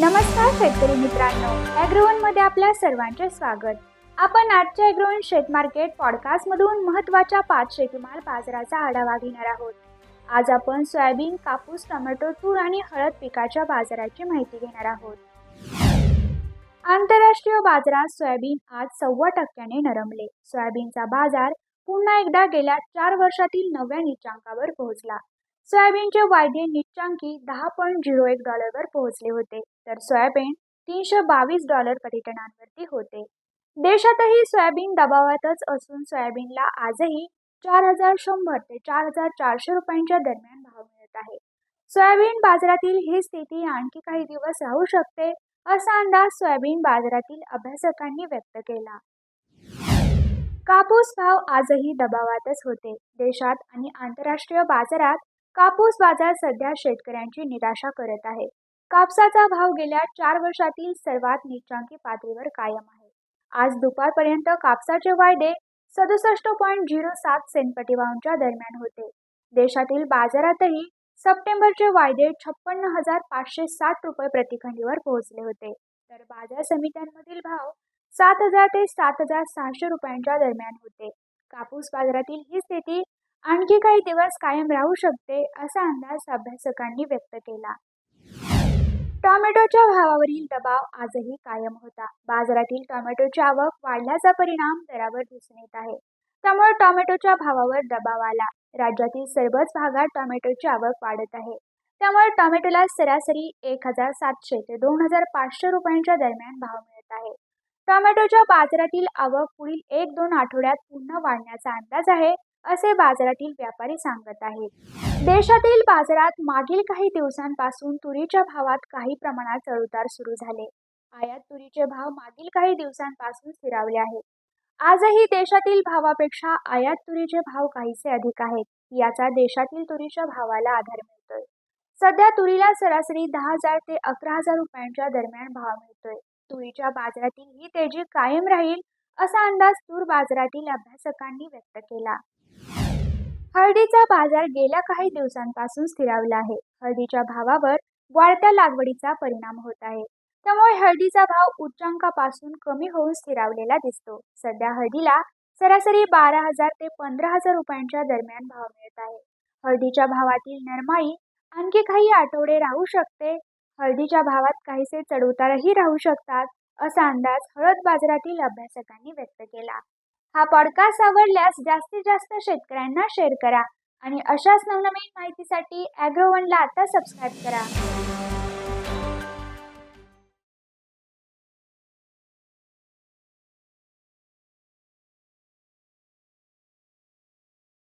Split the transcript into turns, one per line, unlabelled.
नमस्कार शेतकरी मित्रांनो ॲग्रोवनमध्ये आपल्या सर्वांचे स्वागत. आपण आजच्या ॲग्रोवन शेत मार्केट पॉडकास्ट मधून महत्त्वाच्या पाच शेतीमाल बाजाराचा आढावा घेणार आहोत. आज आपण सोयाबीन कापूस टोमॅटो तूर आणि हळद पिकाच्या बाजाराची माहिती घेणार आहोत. आंतरराष्ट्रीय बाजारात सोयाबीन आज सव्वा टक्क्याने नरमले. सोयाबीनचा बाजार पुन्हा एकदा गेल्या चार वर्षातील नव्या निचांकावर पोहोचला. सोयाबीनचे वायदे निच्चांकी दहा पॉईंट झिरो एक डॉलरवर पोहोचले होते तर सोयाबीन तीनशे बावीस डॉलर प्रतिटनांवरती होते. देशातही सोयाबीन दबावातच असून सोयाबीनला आजही चार हजार शंभर ते चार हजार चारशे रुपयांच्या दरम्यान भाव मिळत आहे. सोयाबीन बाजारातील ही स्थिती आणखी काही दिवस राहू शकते असा अंदाज सोयाबीन बाजारातील अभ्यासकांनी व्यक्त केला. कापूस भाव आजही दबावातच होते. देशात आणि आंतरराष्ट्रीय बाजारात कापूस बाजार सध्या शेतकऱ्यांची निराशा करत आहे. कापसाचा भाव गेल्या चार वर्षातील सर्वात निच्चांकी पातळीवर कायम आहे. आज दुपारपर्यंत कापसाचे वायदे सदुसष्ट पॉईंट झिरो सात सेंट दरम्यान होते. देशातील बाजारातही सप्टेंबरचे वायदे छप्पन्न हजार पाचशे साठ रुपये प्रतिखंडीवर पोहोचले होते. तर बाजार समित्यांमधील भाव सात हजार ते सात हजार सहाशे रुपयांच्या दरम्यान होते. कापूस बाजारातील ही स्थिती आणखी काही दिवस कायम राहू शकते असा अंदाज अभ्यासकांनी व्यक्त केला. टोमॅटोच्या भावावरील दबाव आजही कायम होता. बाजारातील टोमॅटोची आवक वाढल्याचा परिणाम दरावर दिसून येत आहे. त्यामुळे टोमॅटोच्या भावावर दबाव आला. राज्यातील सर्वच भागात टोमॅटोची आवक वाढत आहे. त्यामुळे टोमॅटोला सरासरी एक हजार सातशे ते दोन हजार पाचशे रुपयांच्या दरम्यान भाव मिळत आहे. टोमॅटोच्या बाजारातील आवक पुढील एक दोन आठवड्यात पुन्हा वाढण्याचा अंदाज आहे असे बाजारातील व्यापारी सांगत आहेत. देशातील बाजारात मागील काही दिवसांपासून तुरीच्या भावात काही प्रमाणात चढउतार सुरू झाले. आयात तुरीचे भाव मागील काही दिवसांपासून स्थिरावले आहेत. आजही देशातील भावापेक्षा आयात तुरीचे भाव काहीसे अधिक आहेत याचा देशातील तुरीच्या भावाला आधार मिळतोय. सध्या तुरीला सरासरी दहा हजार ते अकरा हजार रुपयांच्या दरम्यान भाव मिळतोय. तुरीच्या बाजारातील ही तेजी कायम राहील असा अंदाज तूर बाजारातील अभ्यासकांनी व्यक्त केला. हळदीचा बाजार गेल्या काही दिवसांपासून स्थिरावला आहे. हळदीच्या भावावर वाढत्या लागवडीचा परिणाम होत आहे. त्यामुळे हळदीचा भाव उच्चांकापासून कमी होऊन स्थिरावलेला दिसतो. सध्या हळदीला सरासरी बारा हजार ते पंधरा हजार रुपयांच्या दरम्यान भाव मिळत आहे. हळदीच्या भावातील नरमाई आणखी काही आठवडे राहू शकते. हळदीच्या भावात काहीसे चढउतारही राहू शकतात. असा अंदाज हळद बाजारातील अभ्यासकांनी व्यक्त केला. हा पॉडकास्ट आवडल्यास जास्तीत जास्त शेतकऱ्यांना शेअर करा आणि अशाच नवनवीन माहितीसाठी ॲग्रोवनला आता सबस्क्राईब करा.